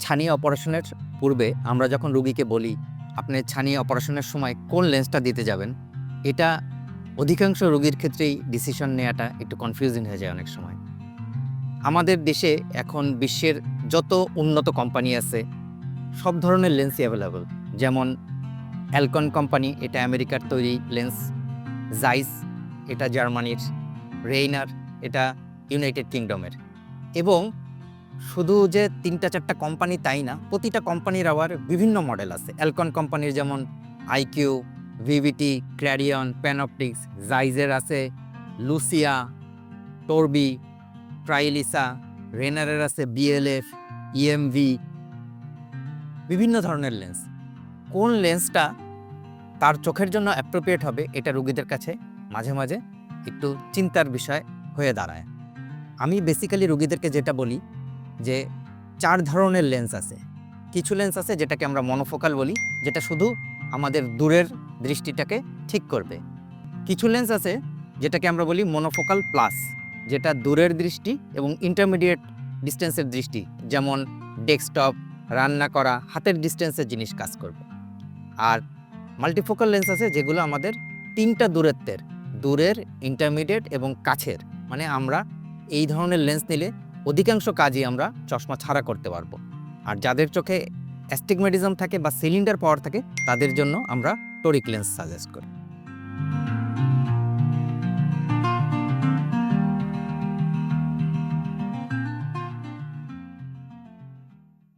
ছানি অপারেশনের পূর্বে আমরা যখন রুগীকে বলি, আপনি ছানি অপারেশনের সময় কোন লেন্সটা দিতে যাবেন? এটা অধিকাংশ রোগীর ক্ষেত্রেই ডিসিশন নেওয়াটা একটু কনফিউজিং হয়ে যায় অনেক সময়। আমাদের দেশে এখন বিশ্বের যত উন্নত কোম্পানি আছে, সব ধরনের লেন্সই অ্যাভেলেবল যেমন অ্যালকন কোম্পানি এটা আমেরিকার তৈরি লেন্স জাইস এটা জার্মানির রেইনার এটা ইউনাইটেড কিংডমের এবং শুধু যে তিনটা, চারটা কোম্পানি তাই না, প্রতিটা কোম্পানির আবার বিভিন্ন মডেল আছে। অ্যালকন কোম্পানির যেমন আইকিউ ভিভিটি ক্ল্যারিয়ন প্যানঅপটিক্স জাইজের আছে লুসিয়া টরবি ট্রাইলিসা রেনারের আছে বিএলএফ ইএমভি বিভিন্ন ধরনের লেন্স কোন লেন্সটা তার চোখের জন্য অ্যাপ্রোপ্রিয়েট হবে, এটা রোগীদের কাছে মাঝে মাঝে একটু চিন্তার বিষয় হয়ে দাঁড়ায়। আমি বেসিক্যালি রোগীদেরকে যেটা বলি যে চার ধরনের লেন্স আছে। কিছু লেন্স আছে যেটাকে আমরা মনোফোকাল বলি, যেটা শুধু আমাদের দূরের দৃষ্টিটাকে ঠিক করবে। কিছু লেন্স আছে যেটাকে আমরা বলি মনোফোকাল প্লাস যেটা দূরের দৃষ্টি এবং ইন্টারমিডিয়েট ডিস্টেন্সের দৃষ্টি, যেমন ডেস্কটপ রান্না করা, হাতের ডিস্টেন্সের জিনিস কাজ করবে। আর মাল্টিফোকাল লেন্স আছে যেগুলো আমাদের তিনটা দূরত্বের, দূরের ইন্টারমিডিয়েট এবং কাছের। মানে আমরা এই ধরনের লেন্স নিলে অধিকাংশ কাজই আমরা চশমা ছাড়া করতে পারব। আর যাদের চোখে অ্যাস্টিগমেটিজম থাকে বা সিলিন্ডার পাওয়ার থাকে, তাদের জন্য আমরা টোরিক লেন্স সাজেস্ট করি।